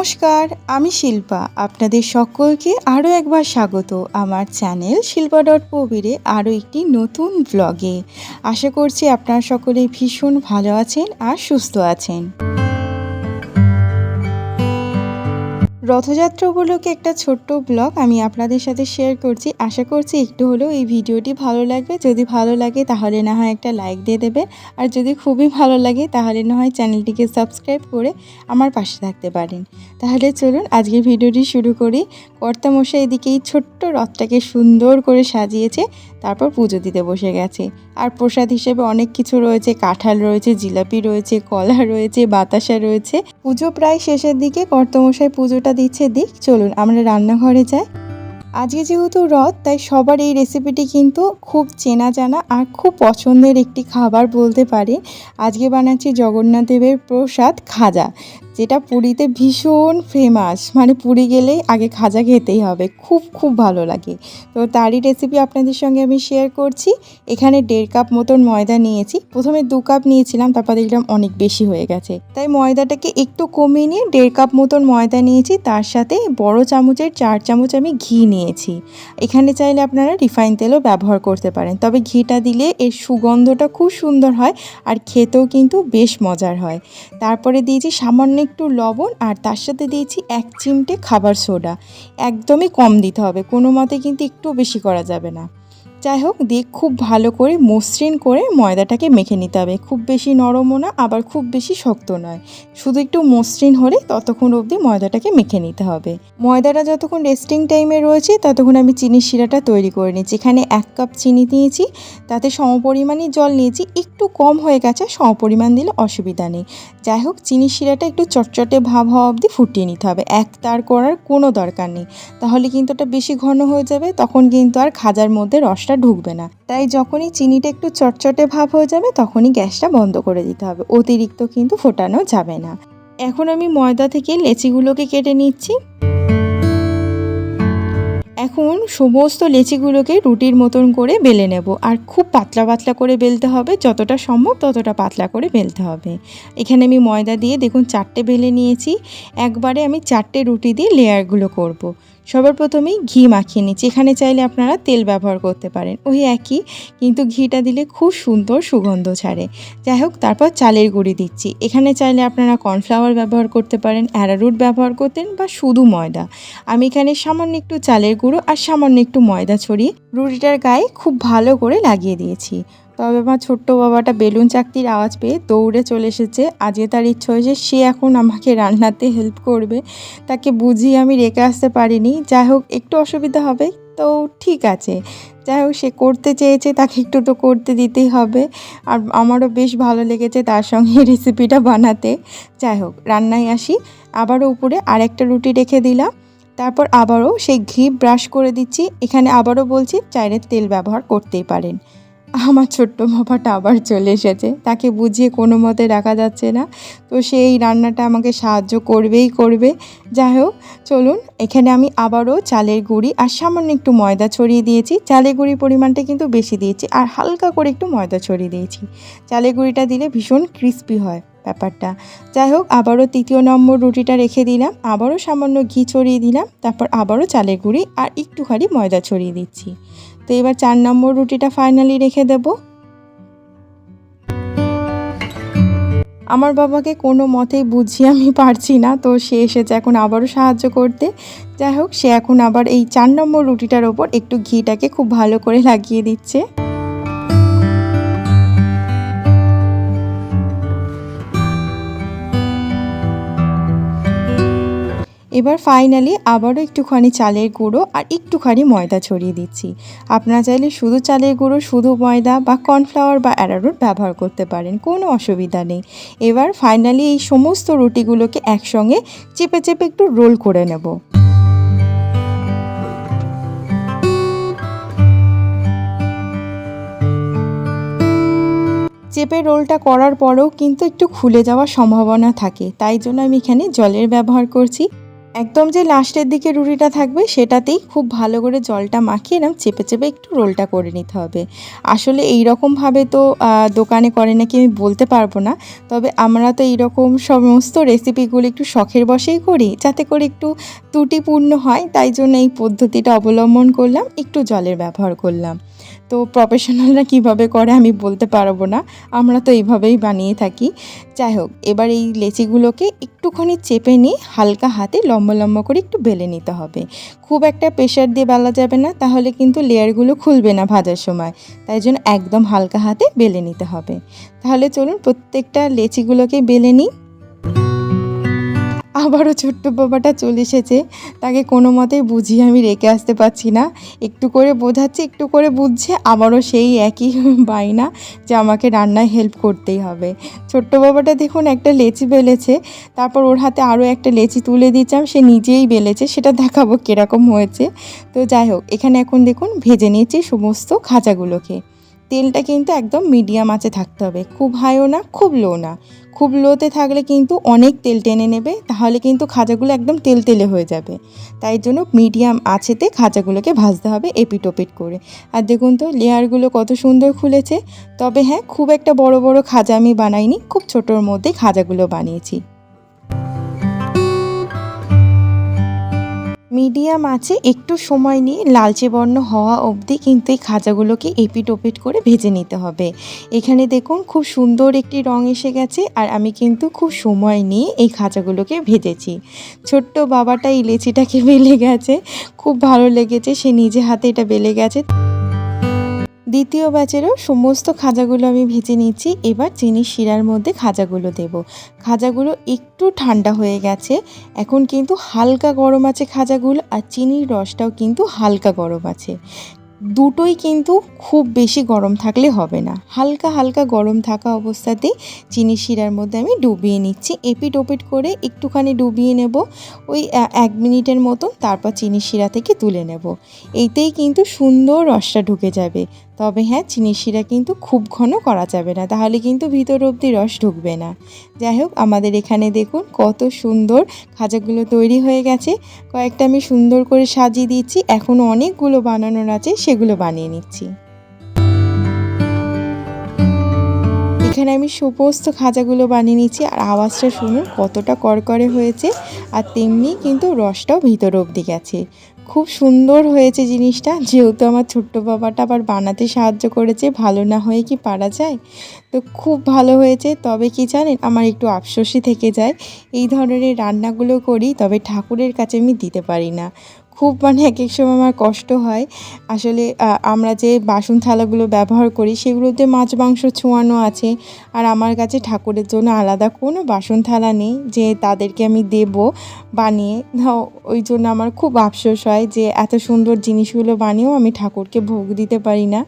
নমস্কার, আমি শিল্পা। আপনাদের সকলকে আরও একবার স্বাগত। আমার চ্যানেল শিল্পা ডট প্রবীরে আরও একটি নতুন ব্লগে আশা করছি আপনারা সকলে ভীষণ ভালো আছেন আর সুস্থ আছেন। রথযাত্রা উপলক্ষে একটা ছোট্ট ব্লগ আমি আপনাদের সাথে শেয়ার করছি। আশা করছি একটু হলেও এই ভিডিওটি ভালো লাগবে। যদি ভালো লাগে তাহলে না হয় একটা লাইক দিয়ে দেবে আর যদি খুবই ভালো লাগে তাহলে না হয় চ্যানেলটিকে সাবস্ক্রাইব করে আমার পাশে থাকতে পারেন। তাহলে চলুন আজকের ভিডিওটি শুরু করি। কর্তামশাই এদিকে এই ছোট্ট রথটাকে সুন্দর করে সাজিয়েছে। তারপর পুজো দিতে বসে গেছে। আর প্রসাদ হিসেবে অনেক কিছু রয়েছে, কাঁঠাল রয়েছে, জিলাপি রয়েছে, কলা রয়েছে, বাতাসা রয়েছে। পুজো প্রায় শেষের দিকে, কর্তমশাই পুজোটা দিচ্ছে, দিক, চলুন আমরা রান্নাঘরে যাই। আজকে যেহেতু রথ, তাই সবার এই রেসিপিটি কিন্তু খুব চেনা জানা আর খুব পছন্দের একটি খাবার বলতে পারি। আজকে বানাচ্ছি জগন্নাথ দেবের প্রসাদ খাজা। যেটা পুরীতে ভীষণ ফেমাস মানে পুরী গেলেই আগে খাজা খেতেই হবে, খুব খুব ভালো লাগে। তো তারই রেসিপি আপনাদের সঙ্গে আমি শেয়ার করছি। এখানে দেড় কাপ মতন ময়দা নিয়েছি। প্রথমে দু কাপ নিয়েছিলাম, তারপর দেখলাম অনেক বেশি হয়ে গেছে। তাই ময়দাটাকে একটু কমিয়ে নিয়ে দেড় কাপ মতন ময়দা নিয়েছি। তার সাথে বড় চামচের চার চামচ আমি ঘি নিয়েছি। এখানে চাইলে আপনারা রিফাইন তেলও ব্যবহার করতে পারেন। তবে ঘিটা দিলে এর সুগন্ধটা খুব সুন্দর হয় আর খেতেও কিন্তু বেশ মজার হয়। তারপরে দিয়েছি সামান্য একটু লবণ আর তার সাথে দিয়েছি এক চিমটে খাবার সোডা। একদমই কম দিতে হবে, কোনো মতে কিন্তু একটু বেশি করা যাবে না। যাই হোক, দিয়ে খুব ভালো করে মসৃণ করে ময়দাটাকে মেখে নিতে হবে। খুব বেশি নরমও না, আবার খুব বেশি শক্ত নয়। শুধু একটু মসৃণ হলে ততক্ষণ অবধি ময়দাটাকে মেখে নিতে হবে। ময়দাটা যতক্ষণ রেস্টিং টাইমে রয়েছে, ততক্ষণ আমি চিনির শিরাটা তৈরি করে নিচ্ছি। এখানে এক কাপ চিনি নিয়েছি তাতে সমপরিমাণই জল নিয়েছি। একটু কম হয়ে গেছে, সমপরিমাণ দিলে অসুবিধা নেই। যাই হোক, চিনির শিরাটা একটু চটচটে ভাব হওয়া অবধি ফুটিয়ে নিতে হবে। এক তার করার কোনো দরকার নেই। তাহলে কিন্তু ওটা বেশি ঘন হয়ে যাবে, তখন কিন্তু আর খাজার মধ্যে রসটা ঢুকবে না। তাই যখনই চিনিটা একটু চটচটে ভাব হয়ে যাবে, তখনই গ্যাসটা বন্ধ করে দিতে হবে। অতিরিক্ত কিন্তু ফোটানো যাবে না। এখন আমি ময়দা থেকে লেচিগুলোকে কেটে নিচ্ছি। এখন সমস্ত লেচিগুলোকে রুটির মতন করে বেলে নেব। আর খুব পাতলা পাতলা করে বেলতে হবে। যতটা সম্ভব ততটা পাতলা করে বেলতে হবে। এখানে আমি ময়দা দিয়ে দেখুন চারটে বেলে নিয়েছি। একবারে আমি চারটে রুটি দিয়ে লেয়ারগুলো করব। সবার প্রথমেই ঘি মাখিয়ে নিচ্ছি। এখানে চাইলে আপনারা তেল ব্যবহার করতে পারেন। ওই একই, কিন্তু ঘিটা দিলে খুব সুন্দর সুগন্ধ ছাড়ে। যাই হোক, তারপর চালের গুঁড়ি দিচ্ছি। এখানে চাইলে আপনারা কর্নফ্লাওয়ার ব্যবহার করতে পারেন, অ্যারারুট ব্যবহার করতেন বা শুধু ময়দা। আমি এখানে সামান্য একটু চালের গুঁড়ো আর সামান্য একটু ময়দা ছড়িয়ে রুটিটার গায়ে খুব ভালো করে লাগিয়ে দিয়েছি। তবে আমার ছোট্ট বাবাটা বেলুন চাকতির আওয়াজ পেয়ে দৌড়ে চলে এসেছে। আজকে তার ইচ্ছে হয়েছে সে এখন আমাকে রান্নাতে হেল্প করবে। তাকে বুঝিয়ে আমি রেখে আসতে পারিনি। যাই হোক, একটু অসুবিধা হবে, তো ঠিক আছে। যাই হোক, সে করতে চেয়েছে, তাকে একটু তো করতে দিতেই হবে। আর আমারও বেশ ভালো লেগেছে তার সঙ্গে রেসিপিটা বানাতে। যাই হোক, রান্নায় আসি। আবারও উপরে আরেকটা রুটি রেখে দিলাম। তারপর আবারও সেই ঘি ব্রাশ করে দিচ্ছি। এখানে আবারও বলছি, চাইলে তেল ব্যবহার করতেই পারেন। আমার ছোট্ট বাবাটা আবার চলে এসেছে। তাকে বুঝিয়ে কোনো মতে রাখা যাচ্ছে না। তো সেই রান্নাটা আমাকে সাহায্য করবেই করবে। যাই হোক, চলুন, এখানে আমি আবারও চালের গুঁড়ি আর সামান্য একটু ময়দা ছড়িয়ে দিয়েছি। চালের গুঁড়ির পরিমাণটা কিন্তু বেশি দিয়েছি আর হালকা করে একটু ময়দা ছড়িয়ে দিয়েছি। চালের গুঁড়িটা দিলে ভীষণ ক্রিস্পি হয়। ব্যাপারটা। যাই হোক, আবারও তৃতীয় নম্বর রুটিটা রেখে দিলাম। আবারও সামান্য ঘি ছড়িয়ে দিলাম। তারপর আবারও চালের গুঁড়ি আর একটুখানি ময়দা ছড়িয়ে দিচ্ছি। তো এবার চার নম্বর রুটিটা ফাইনালি রেখে দেব। আমার বাবাকে কোনো মতেই বুঝিয়ে আমি পারছি না, তো সে এসেছে এখন আবারও সাহায্য করতে। যাই হোক, সে এখন আবার এই চার নম্বর রুটিটার ওপর একটু ঘিটাকে খুব ভালো করে লাগিয়ে দিচ্ছে। এবার ফাইনালি আবারও একটুখানি চালের গুঁড়ো আর একটুখানি ময়দা ছড়িয়ে দিচ্ছি। আপনারা চাইলে শুধু চালের গুঁড়ো, শুধু ময়দা বা কর্নফ্লাওয়ার বা অ্যারারুট ব্যবহার করতে পারেন, কোনো অসুবিধা নেই। এবার ফাইনালি এই সমস্ত রুটিগুলোকে একসঙ্গে চেপে চেপে একটু রোল করে নেব। চেপে রোলটা করার পরেও কিন্তু একটু খুলে যাওয়ার সম্ভাবনা থাকে, তাই জন্য আমি এখানে জলের ব্যবহার করছি। একদম যে লাস্টের দিকে রুটিটা থাকবে সেটাতেই খুব ভালো করে জলটা মাখিয়ে এরকম চেপে চেপে একটু রোলটা করে নিতে হবে। আসলে এই রকমভাবে তো দোকানে করে নাকি আমি বলতে পারব না, তবে আমরা তো এইরকম সমস্ত রেসিপিগুলো একটু শখের বশেই করি, যাতে করে একটু ত্রুটিপূর্ণ হয়, তাই জন্য এই পদ্ধতিটা অবলম্বন করলাম, একটু জলের ব্যবহার করলাম। তো প্রফেশনালরা কীভাবে করে আমি বলতে পারব না। আমরা তো এইভাবেই বানিয়ে থাকি। যাই হোক, এবার এই লেচিগুলোকে একটুখানি চেপে নিয়ে হালকা হাতে লম্বা লম্বা করে একটু বেলে নিতে হবে। খুব একটা প্রেশার দিয়ে বেলা যাবে না, তাহলে কিন্তু লেয়ারগুলো খুলবে না ভাজার সময়। তাই জন্য একদম হালকা হাতে বেলে নিতে হবে। তাহলে চলুন প্রত্যেকটা লেচিগুলোকে বেলে নিই। আবারও ছোট্ট বাবাটা চলে এসেছে। তাকে কোনো মতেই বুঝিয়ে আমি রেখে আসতে পারছি না। একটু করে বোঝাচ্ছি, একটু করে বুঝছে, আবারও সেই একই বাইনা যে আমাকে রান্নায় হেল্প করতেই হবে। ছোট্ট বাবাটা দেখুন একটা লেচি বেলেছে, তারপর ওর হাতে আরও একটা লেচি তুলে দিচ্ছিলাম সে নিজেই বেলেছে, সেটা দেখাবো কীরকম হয়েছে। তো যাই হোক, এখানে এখন দেখুন ভেজে নিয়েছি সমস্ত খাঁচাগুলোকে তেলটা কিন্তু একদম মিডিয়াম আঁচে থাকতে হবে। খুব হাইও না, খুব লো না। খুব লোতে থাকলে কিন্তু অনেক তেল টেনে নেবে, তাহলে কিন্তু খাজাগুলো একদম তেল তেলে হয়ে যাবে। তাই জন্য মিডিয়াম আঁচেতে খাজাগুলোকে ভাজতে হবে এপিট ওপিট করে। আর দেখুন তো লেয়ারগুলো কত সুন্দর খুলেছে। তবে হ্যাঁ খুব একটা বড় বড় খাজা আমি বানাইনি, খুব ছোটোর মধ্যে খাজাগুলো বানিয়েছি। মিডিয়াম আছে, একটু সময় নিয়ে লালচে বর্ণ হওয়া অবধি কিন্তু এই খাজাগুলোকে এপিট ওপিট করে ভেজে নিতে হবে। এখানে দেখুন, খুব সুন্দর একটি রং এসে গেছে আর আমি কিন্তু খুব সময় নিয়ে এই খাজাগুলোকে ভেজেছি। ছোট্ট বাবাটা ইলেচিটাকে লেচিটাকে বেলে গেছে, খুব ভালো লেগেছে, সে নিজে হাতে এটা বেলে গেছে। দ্বিতীয় ব্যাচেরও সমস্ত খাজাগুলো আমি ভেজে নিচ্ছি। এবার চিনি শিরার মধ্যে খাজাগুলো দেব। খাজাগুলো একটু ঠান্ডা হয়ে গেছে। এখন কিন্তু হালকা গরম আছে খাজাগুলো আর চিনির রসটাও কিন্তু হালকা গরম আছে। দুটোই কিন্তু খুব বেশি গরম থাকলে হবে না। হালকা হালকা গরম থাকা অবস্থাতেই চিনি শিরার মধ্যে আমি ডুবিয়ে নিচ্ছি। এপিট ওপিট করে একটুখানি ডুবিয়ে নেব। ওই এক মিনিটের মতন তারপর চিনি শিরা থেকে তুলে নেব। এইতেই কিন্তু সুন্দর রসটা ঢুকে যাবে। তবে হ্যাঁ চিনি শিরা কিন্তু খুব ঘন করা যাবে না। তাহলে কিন্তু ভিতর অবধি রস ঢুকবে না। যাই হোক, আমাদের এখানে দেখুন কত সুন্দর খাজাগুলো তৈরি হয়ে গেছে। কয়েকটা আমি সুন্দর করে সাজিয়ে দিচ্ছি। এখনও অনেকগুলো বানানোর আছে, সেগুলো বানিয়ে নিচ্ছি। এখানে আমি সমস্ত খাজাগুলো বানিয়ে নিচ্ছি। আর আওয়াজটা শুনুন, কতটা করকরে হয়েছে। আর তেমনি কিন্তু রসটাও ভিতর অবধি গেছে। খুব সুন্দর হয়েছে জিনিসটা। যেহেতু আমার ছোট্ট বাবাটা আবার বানাতে সাহায্য করেছে, ভালো না হয়ে কি পারা যায়? তো খুব ভালো হয়েছে। তবে কি জানেন, আমার একটু আফসোসই থেকে যায়। এই ধরনের রান্নাগুলো করি, তবে ঠাকুরের কাছে আমি দিতে পারি না। খুব মানে এক এক সময় আমার কষ্ট হয়। আসলে আমরা যে বাসন থালাগুলো ব্যবহার করি, সেগুলোতে মাছ মাংস ছোঁয়ানো আছে। আর আমার কাছে ঠাকুরের জন্য আলাদা কোনো বাসন থালা নেই যে তাদেরকে আমি দেব বানিয়ে। ওই জন্য আমার খুব আফসোস হয় যে এত সুন্দর জিনিসগুলো বানিয়েও আমি ঠাকুরকে ভোগ দিতে পারি না।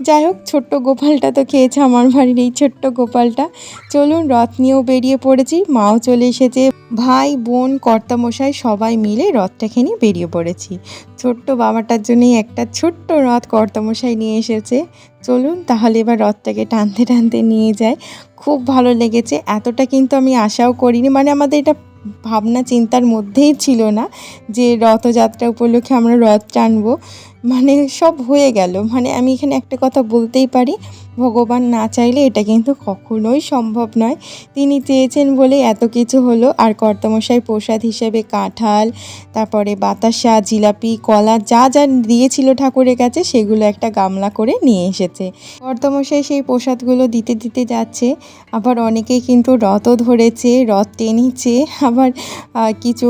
যাই হোক, ছোট্ট গোপালটা তো খেয়েছে, আমার বাড়ির এই ছোট্ট গোপালটা। চলুন, রথ নিয়েও বেরিয়ে পড়েছি। মাও চলে এসেছে। ভাই, বোন, কর্তামশাই সবাই মিলে রথটাকে নিয়ে বেরিয়ে পড়েছি। ছোট্ট বাবাটার জন্যই একটা ছোট্ট রথ কর্তামশাই নিয়ে এসেছে। চলুন, তাহলে এবার রথটাকে টানতে টানতে নিয়ে যায় খুব ভালো লেগেছে। এতটা কিন্তু আমি আশাও করিনি। মানে আমাদের এটা ভাবনা চিন্তার মধ্যেই ছিল না যে রথযাত্রা উপলক্ষে আমরা রথ টানবো। মানে সব হয়ে গেল। মানে আমি এখানে একটা কথা বলতেই পারি, ভগবান না চাইলে এটা কিন্তু কখনোই সম্ভব নয়। তিনি চেয়েছেন বলে এত কিছু হলো, আর কর্তামশাই প্রসাদ হিসেবে কাঁঠাল, তারপরে বাতাসা, জিলাপি, কলা, যা যা দিয়েছিল ঠাকুরের কাছে, সেগুলো একটা গামলা করে নিয়ে এসেছে। কর্তামশাই সেই প্রসাদগুলো দিতে দিতে যাচ্ছে, আবার অনেকেই কিন্তু রথও ধরেছে, রথ টেনেছে, আবার কিছু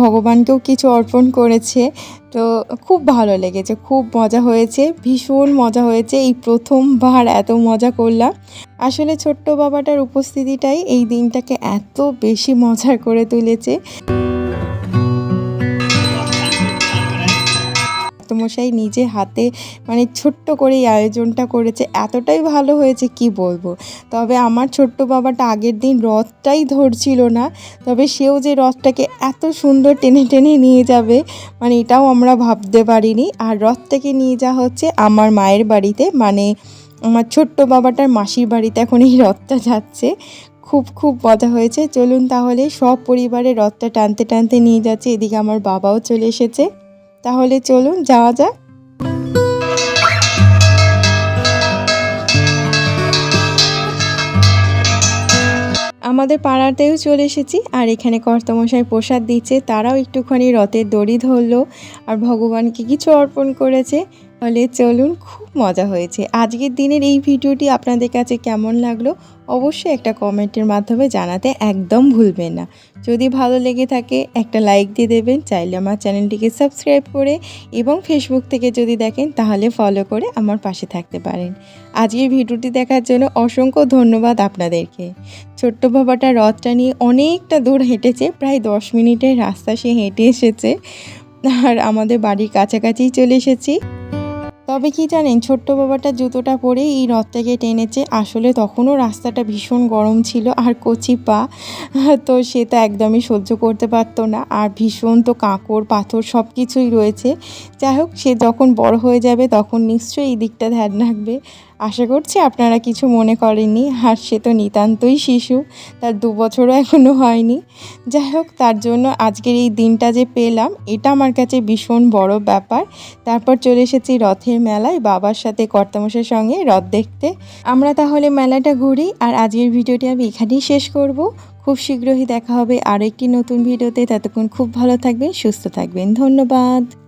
ভগবানকেও কিছু অর্পণ করেছে। তো খুব ভালো লেগেছে, খুব মজা হয়েছে, ভীষণ মজা হয়েছে, এই প্রথমবার এত মজা করলাম। আসলে ছোট্ট বাবাটার উপস্থিতিটাই এই দিনটাকে এত বেশি মজার করে তুলেছে। মশাই নিজে হাতে মানে ছোট্ট করে এই আয়োজনটা করেছে, এতটাই ভালো হয়েছে কি বলব? তবে আমার ছোট্ট বাবাটা আগের দিন রথটাই ধরছিল না, তবে সেও যে রথটাকে এত সুন্দর টেনে টেনে নিয়ে যাবে মানে এটাও আমরা ভাবতে পারিনি। আর রথটাকে নিয়ে যাওয়া হচ্ছে আমার মায়ের বাড়িতে মানে আমার ছোট্ট বাবাটার মাসির বাড়িতে এখন এই রথটা যাচ্ছে। খুব খুব মজা হয়েছে। চলুন তাহলে সব পরিবারের রথটা টানতে টানতে নিয়ে যাচ্ছে। এদিকে আমার বাবাও চলে এসেছে। তাহলে চলুন, যাওয়া যাক। আমাদের পাড়াতেও চলে এসেছি, আর এখানে কর্তমশাই প্রসাদ দিচ্ছে, তারাও একটুখানি রথের দড়ি ধরলো, আর ভগবানকে কিছু অর্পণ করেছে। ফলে চলুন খুব মজা হয়েছে। আজকের দিনের এই ভিডিওটি আপনাদের কাছে কেমন লাগল অবশ্যই একটা কমেন্টের মাধ্যমে জানাতে একদম ভুলবেন না। যদি ভালো লেগে থাকে একটা লাইক দিয়ে দেবেন, চাইলে আমার চ্যানেলটিকে সাবস্ক্রাইব করে এবং ফেসবুক থেকে যদি দেখেন তাহলে ফলো করে আমার পাশে থাকতে পারেন। আজকের ভিডিওটি দেখার জন্য অসংখ্য ধন্যবাদ আপনাদেরকে। ছোট্ট বাবাটা রথটা নিয়ে অনেকটা দূর হেঁটেছে, প্রায় দশ মিনিটের রাস্তা সে হেঁটে এসেছে। আর আমাদের বাড়ির কাছাকাছিই চলে এসেছি। তবে কি জানেন, ছোট্ট বাবাটা জুতোটা পরে এই রথটাকে টেনেছে। আসলে তখনও রাস্তাটা ভীষণ গরম ছিল আর কচি পা, তো সে তো একদমই সহ্য করতে পারতো না। আর ভীষণ তো কাঁকড়, পাথর সব কিছুই রয়েছে। যাই হোক, সে যখন বড় হয়ে যাবে তখন নিশ্চয়ই এই দিকটা ধ্যান রাখবে। আশা করছি আপনারা কিছু মনে করেননি। আর সে তো নিতান্তই শিশু, তার দু বছরও এখনও হয়নি। যাই হোক, তার জন্য আজকের এই দিনটা যে পেলাম, এটা আমার কাছে ভীষণ বড় ব্যাপার। তারপর চলে এসেছি রথের মেলায়, বাবার সাথে কর্তামশের সঙ্গে রথ দেখতে। আমরা তাহলে মেলাটা ঘুরি, আর আজকের ভিডিওটি আমি এখানেই শেষ করব। খুব শীঘ্রই দেখা হবে আরও একটি নতুন ভিডিওতে। ততক্ষণ খুব ভালো থাকবেন, সুস্থ থাকবেন। ধন্যবাদ।